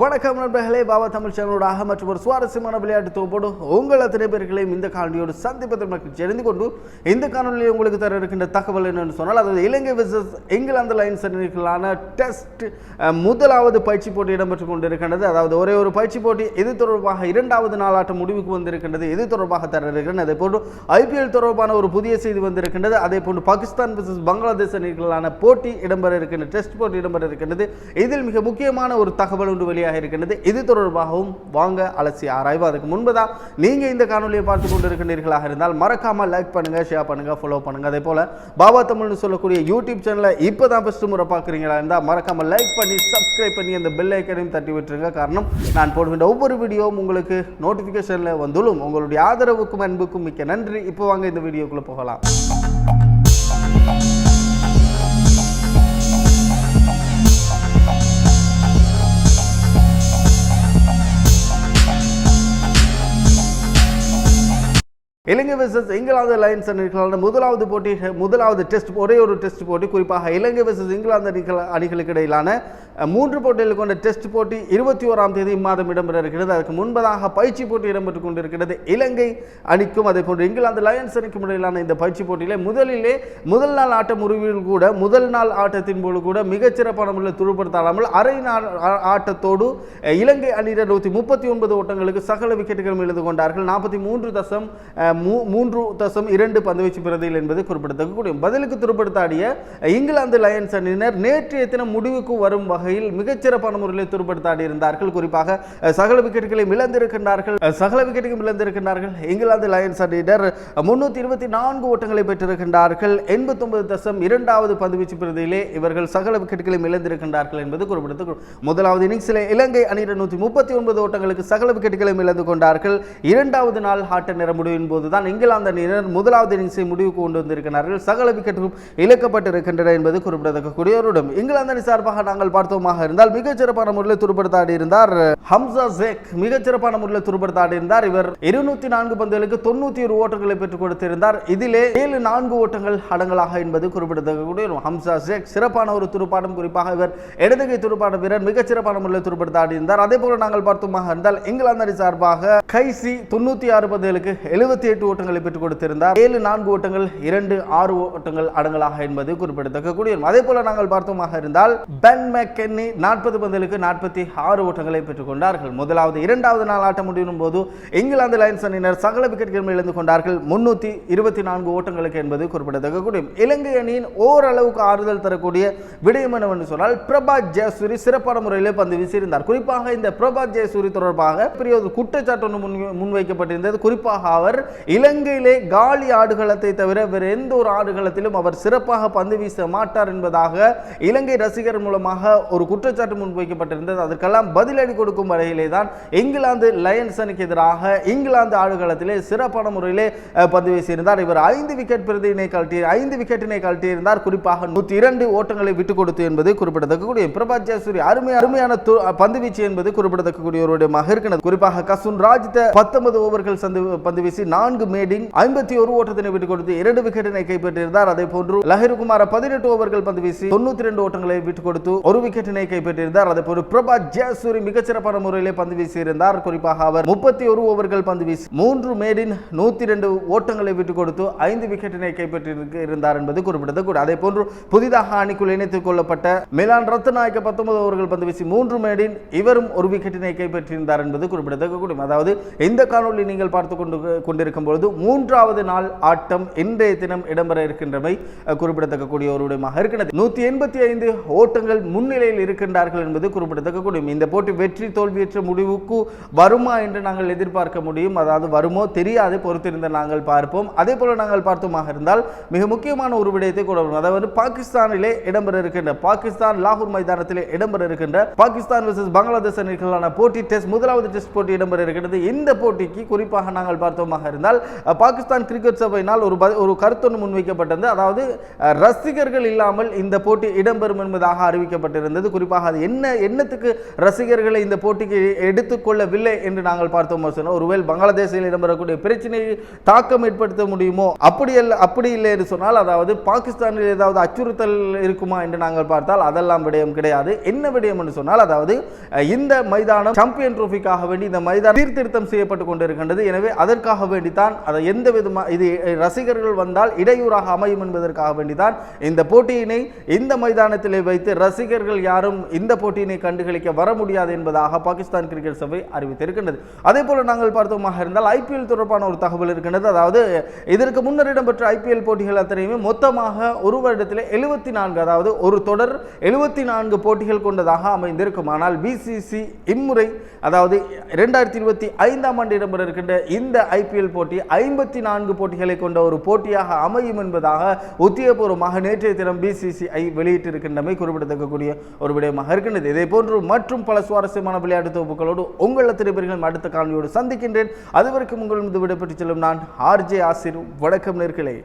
வணக்கம் நண்பர்களே பாபா தமிழ் சேனலோடாக மற்றும் ஒரு சுவாரஸ்யமான விளையாட்டு தொகுப்போடு உங்கள் அத்தனை பேர்களையும் இந்த காணொலியோடு சந்திப்பதில் மகிழ்ச்சி தெரிந்து கொண்டு இந்த காணொலியில் உங்களுக்கு தர இருக்கின்ற தகவல் என்னன்னு சொன்னால் அதாவது இலங்கை விசஸ் இங்கிலாந்து லைன்ஸ் அணிகளான டெஸ்ட் முதலாவது பயிற்சி போட்டி இடம்பெற்று கொண்டிருக்கின்றது. அதாவது ஒரே ஒரு பயிற்சி போட்டி இது தொடர்பாக இரண்டாவது நாளாட்டம் முடிவுக்கு வந்திருக்கின்றது. இது தொடர்பாக தர இருக்கின்றது. அதே போன்று ஐபிஎல் தொடர்பான ஒரு புதிய செய்தி வந்திருக்கின்றது. அதே போன்று பாகிஸ்தான் விசஸ் பங்களாதேஷ் அணிகளான போட்டி இடம்பெற இருக்கின்ற டெஸ்ட் போட்டி இடம்பெற இருக்கின்றது. இதில் மிக முக்கியமான ஒரு தகவல் ஒன்று வெளியாக இருக்கின்றது. இது தொடர்பாகவும் வாங்க அலசி ஆராய்வு. அதுக்கு முன்புதான் நீங்க இந்த காணொலியை பார்த்து கொண்டிருக்கின்றீர்களாக இருந்தால் மறக்காம லைக் பண்ணுங்க ஷேர் பண்ணுங்க ஃபாலோ பண்ணுங்க. அதே போல பாபா தமிழ்னு சொல்லக்கூடிய யூடியூப் சேனலை இப்பதான் ஃபர்ஸ்ட் முறை பார்க்குறீங்களா இருந்தால் மறக்காம லைக் பண்ணி சப்ஸ்கிரைப் பண்ணி அந்த பெல் ஐக்கனையும் தட்டி விட்டுருங்க. காரணம் நான் போடுகின்ற ஒவ்வொரு வீடியோவும் உங்களுக்கு நோட்டிஃபிகேஷனில் வந்துள்ளும். உங்களுடைய ஆதரவுக்கும் அன்புக்கும் மிக்க நன்றி. இப்போ வாங்க இந்த வீடியோக்குள்ள போகலாம். இலங்கை வெர்சஸ் இங்கிலாந்து லைன்ஸ் அணிகளான முதலாவது போட்டி முதலாவது டெஸ்ட் ஒரே ஒரு டெஸ்ட் போட்டி. குறிப்பாக இலங்கை வெர்சஸ் இங்கிலாந்து அணிகள் அணிகளுக்கு இடையிலான மூன்று போட்டிகள் கொண்ட டெஸ்ட் போட்டி இருபத்தி ஓராம் தேதி இம்மாதம் இடம்பெற இருக்கிறது. அதற்கு முன்பதாக பயிற்சி போட்டி இடம்பெற்றுக் கொண்டிருக்கிறது. இலங்கை அணிக்கும் அதே போன்று இங்கிலாந்து லயன்ஸ் அணிக்கும் இடையிலான இந்த பயிற்சி போட்டியிலே முதலிலே முதல் நாள் ஆட்ட முறிவில் கூட முதல் நாள் ஆட்டத்தின் போது கூட மிகச்சிறப்பான முறையில் துருப்படுத்தாமல் அரை நாள் ஆட்டத்தோடு இலங்கை அணியினர் நூற்றி முப்பத்தி ஒன்பது ஓட்டங்களுக்கு சகல விக்கெட்டுகளும் எழுந்து கொண்டார்கள். நாற்பத்தி மூன்று தசம் மூ- மூன்று தசம் இரண்டு பந்துவீச்சு பிரதிகள் என்பது குறிப்பிடத்தக்கக்கூடிய பதிலுக்கு துருப்படுத்தாடிய இங்கிலாந்து லயன்ஸ் அணியினர் நேற்றைய தினம் முடிவுக்கு வரும் வகையில் மிகச்சிறப்பான முறையில் துருப்படுத்தாடி இருந்தார்கள் குறிப்பாக சகல விக்கெட்டுகளையும் இழந்திருக்கின்றார்கள். சகல விக்கெட்டுகளும் இழந்திருக்கின்றார்கள். இங்கிலாந்து லயன்ஸ் அணியினர் முன்னூற்றி இருபத்தி நான்கு ஓட்டங்களை பெற்றிருக்கின்றார்கள். எண்பத்தொன்பது தசம் இரண்டாவது பந்துவீச்சு பிரதியிலே இவர்கள் சகல விக்கெட்டுகளையும் இழந்திருக்கின்றார்கள் என்பது குறிப்பிடத்தக்க முதலாவது இன்னிங்ஸில் இலங்கை அணியினர் நூற்றி முப்பத்தி ஒன்பது ஓட்டங்களுக்கு சகல விக்கெட்டுகளையும் இழந்து கொண்டார்கள். இரண்டாவது நாள் ஆட்ட நிற முடிவின் போதுதான் இங்கிலாந்து அணியினர் முதலாவது இன்னிங்ஸை முடிவுக்கு கொண்டு வந்திருக்கிறார்கள். சகல விக்கெட்டும் இழக்கப்பட்டிருக்கின்றன என்பது குறிப்பிடத்தக்கக்கூடிய இங்கிலாந்து அணி சார்பாக நாங்கள் பார்த்தோமாக இருந்தால் மிகச்சிறப்பான முறையில் துருப்படுத்தாடி இருந்தார் ஹம்சா ஜேக் மிகச்சிறப்பான முறையில் துருப்படுத்தாடி இருந்தார் இவர் இருநூத்தி நான்கு பந்துகளுக்கு தொண்ணூத்தி ஒரு ஓட்டங்களை பெற்றுக் கொடுத்திருந்தார். இதிலே ஏழு நான்கு ஓட்டங்கள் அடங்கலாக என்பது குறிப்பிடத்தக்கக்கூடிய ஹம்சா ஷேக். சிறப்பான ஒரு துடுப்பாட்டம் குறிப்பாக இவர் இடதுகை துடுப்பாட்ட வீரர் மிகச்சிறப்பான முறையில் துடுப்படுத்தாடி இருந்தார் அதே போல நாங்கள் பார்த்தோமாக இருந்தால் இங்கிலாந்து அணி சார்பாக கைசி தொண்ணூத்தி ஆறு பந்துகளுக்கு எழுபத்தி எட்டு ஓட்டங்களை பெற்றுக் கொடுத்திருந்தார். ஏழு நான்கு ஓட்டங்கள் இரண்டு ஆறு ஓட்டங்கள் அடங்கலாக என்பது குறிப்பிடத்தக்கக்கூடிய அதே போல நாங்கள் பார்த்தோமாக இருந்தால் பென் மெக்கென்னி நாற்பது பந்துகளுக்கு நாற்பத்தி ஆறு ஓட்டங்களை பெற்றுக் கொண்டார்கள். முதலாவது இரண்டாவது நாள் ஆட்டம் முடியும் போது இங்கிலாந்து லயன்ஸ் அணியினர் சகல விக்கெட்டுகளும் இழந்து கொண்டார்கள். முன்னூத்தி இருபத்தி நான்கு ஓட்டங்களுக்கு என்பது குறிப்பிடத்தக்கக்கூடிய இலங்கை அணியின் ஓரளவுக்கு ஆறுதல் தரக்கூடிய விடயம் என்னவென்று சொன்னால் பிரபா ஜெயசூரி சிறப்பான முறையில் பந்து வீசியிருந்தார். குறிப்பாக இந்த பிரபா ஜெயசூரி தொடர்பாக பெரிய ஒரு குற்றச்சாட்டு ஒன்று முன் முன்வைக்கப்பட்டிருந்தது. குறிப்பாக அவர் இலங்கையிலே காலி ஆடுகளத்தை தவிர வேறு எந்த ஒரு ஆடுகளத்திலும் அவர் சிறப்பாக பந்து வீச மாட்டார் என்பதாக இலங்கை ரசிகர் மூலமாக ஒரு குற்றச்சாட்டு முன்வைக்கப்பட்டிருந்தது. அதற்கெல்லாம் பதிலடி கொடுக்கும் வகையிலே தான் இங்கிலாந்து லயன்ஸ் அணிக்கு எதிராக இங்கிலாந்து ஆடுகளத்திலே சிறப்பான முறையிலே பந்து வீசியிருந்தார். இவர் ஐந்து விக்கெட் பிரதியினை கழட்டி ஐந்து விக்கெட்டினை கழட்டியிருந்தார். குறிப்பாக நூற்றி இரண்டு ஓட்டங்களை விட்டுக் கொடுத்து என்பது குறிப்பிடத்தக்கக்கூடிய பிரபாத் ஜெயசூரி அருமை அருமையான பந்து வீச்சு என்பது குறிப்பிடத்தக்கக்கூடிய ஒரு இருக்கிறது. குறிப்பாக கசுன் ராஜித்த பத்தொன்பது ஓவர்கள் சந்து பந்து வீசி நான்கு மேடிங் ஐம்பத்தி ஒரு ஓட்டத்தினை விட்டுக் கொடுத்து இரண்டு விக்கெட்டினை கைப்பற்றியிருந்தார். அதே போன்று லஹிருகுமார பதினெட்டு ஓவர்கள் பந்து வீசி தொண்ணூத்தி ரெண்டு ஓட்டங்களை விட்டுக் கொடுத்து ஒரு விக்கெட்டினை கைப்பற்றியிருந்தார். அதே போன்று பிரபா ஜெயசூரி மிகச்சிறப்பான முறையிலே பந்து வீசியிருந்தார். குறிப்பாக அவர் முப்பத்தி ஒரு ஓவர்கள் பந்து வீசி மூன்று மேடின் நூத்தி ரெண்டு ஓட்டங்களை விட்டுக் கொடுத்து ஐந்து விக்கெட்டினை கைப்பற்றி இருந்தார் என்பது குறிப்பிடத்தக்கூடாது அதே போன்று புதிதாக அணிக்குள் இணைத்துக் கொள்ளப்பட்ட மிலான் ரத்நாயக்க பத்தொன்பது ஓவர்கள் பந்து வீசி மூன்று மேடின் இவரும் ஒரு விக்கெட்டினை கைப்பற்றியிருந்தார் என்பது குறிப்பிடத்தக்கக்கூடிய அதாவது இந்த காணொளி நீங்கள் பார்த்து கொண்டு கொண்டிருக்கும் பொழுது மூன்றாவது நாள் ஆட்டம் இன்றைய தினம் இடம்பெற இருக்கின்றமை குறிப்பிடத்தக்கக்கூடிய ஒரு விடயமாக இருக்கிறது. நூத்தி எண்பத்தி ஐந்து ஓட்டங்கள் முன்னிலையில் இருக்கின்றார்கள் என்பது குறிப்பிடத்தக்கக்கூடிய இந்த போட்டி வெற்றி தோல்வியற்ற முடிவுக்கு வருமா என்று நாங்கள் எதிர்பார்க்க முடியும். அதாவது வருமோ தெரியாது பொறுத்திருந்த நாங்கள் பார்ப்போம். அதே போல நாங்கள் பார்த்தோமாக இருந்தால் மிக முக்கியமான ஒரு விடயத்தை கூட வரும். அதாவது பாகிஸ்தானிலே இடம்பெற இருக்கின்ற பாகிஸ்தான் லாகூர் மைதானத்திலே இடம்பெற இருக்கின்ற பாகிஸ்தான் வர்சஸ் பங்களாதேஷ் அணிகளான போட்டி டெஸ்ட் முதலாவது டெஸ்ட் போட்டி இடம்பெற இருக்கின்றது. இந்த போட்டிக்கு குறிப்பாக நாங்கள் பார்த்தோமாக இருந்தால் என்றால் பாகிஸ்தான் கிரிக்கெட் சபையினால் ஒரு ஒரு கருத்தொன்று முன்வைக்கப்பட்டது அதாவது ரசிகர்கள் இல்லாமல் இந்த போட்டி இடம்பெறும் என்பதாக அறிவிக்கப்பட்டிருந்தது. குறிப்பாக அது என்ன எண்ணத்துக்கு ரசிகர்களை இந்த போட்டிக்கு எடுத்துக்கொள்ளவில்லை என்று நாங்கள் பார்த்தோம். சொன்னால் ஒருவேளை பங்களாதேசில் இடம்பெறக்கூடிய பிரச்சனையை தாக்கம் ஏற்படுத்த முடியுமோ? அப்படி அல்ல அப்படி இல்லை என்று சொன்னால் அதாவது பாகிஸ்தானில் ஏதாவது அச்சுறுத்தல் இருக்குமா என்று நாங்கள் பார்த்தால் அதெல்லாம் விடயம் கிடையாது. என்ன விடயம் என்று சொன்னால் அதாவது இந்த மைதானம் சாம்பியன் ட்ரோஃபிக்காக வேண்டி இந்த மைதானம் சீர்திருத்தம் செய்யப்பட்டு கொண்டிருக்கின்றது. எனவே அதற்காக வேண்டி வேண்டித்தான் அதை எந்த விதமா இது ரசிகர்கள் வந்தால் இடையூறாக அமையும் என்பதற்காக வேண்டிதான் இந்த போட்டியினை இந்த மைதானத்திலே வைத்து ரசிகர்கள் யாரும் இந்த போட்டியினை கண்டுகளிக்க வர முடியாது என்பதாக பாகிஸ்தான் கிரிக்கெட் சபை அறிவித்திருக்கின்றது. அதே போல நாங்கள் பார்த்தோமாக இருந்தால் ஐபிஎல் தொடர்பான ஒரு தகவல் இருக்கின்றது. அதாவது இதற்கு முன்னர் இடம்பெற்ற ஐபிஎல் போட்டிகள் அத்தனையுமே மொத்தமாக ஒரு வருடத்தில் எழுபத்தி நான்கு அதாவது ஒரு தொடர் எழுபத்தி நான்கு போட்டிகள் கொண்டதாக அமைந்திருக்கும். ஆனால் பிசிசி இம்முறை அதாவது இரண்டாயிரத்தி இருபத்தி ஐந்தாம் ஆண்டு இடம்பெற இருக்கின்ற இந்த ஐபிஎல் போட்டி ஐம்பத்தி நான்கு போட்டிகளை கொண்ட ஒரு போட்டியாக அமையும் என்பதாக உத்தியபூர்வமாக நேற்றைய தினம் பிசிசிஐ வெளியிட்டிருக்கின்றமை குறிப்பிடத்தக்கக்கூடிய ஒரு விடயமாக இருக்கின்றது. இதே போன்று மற்றும் பல சுவாரஸ்யமான விளையாட்டு தொகுப்புகளோடு உங்கள் அத்தனை அடுத்த காணொலியோடு சந்திக்கின்றேன். அதுவரைக்கும் உங்களிடம் விடைபெற்று செல்லும் நான் ஆர்ஜே ஆசிர். வணக்கம் நேர்களே.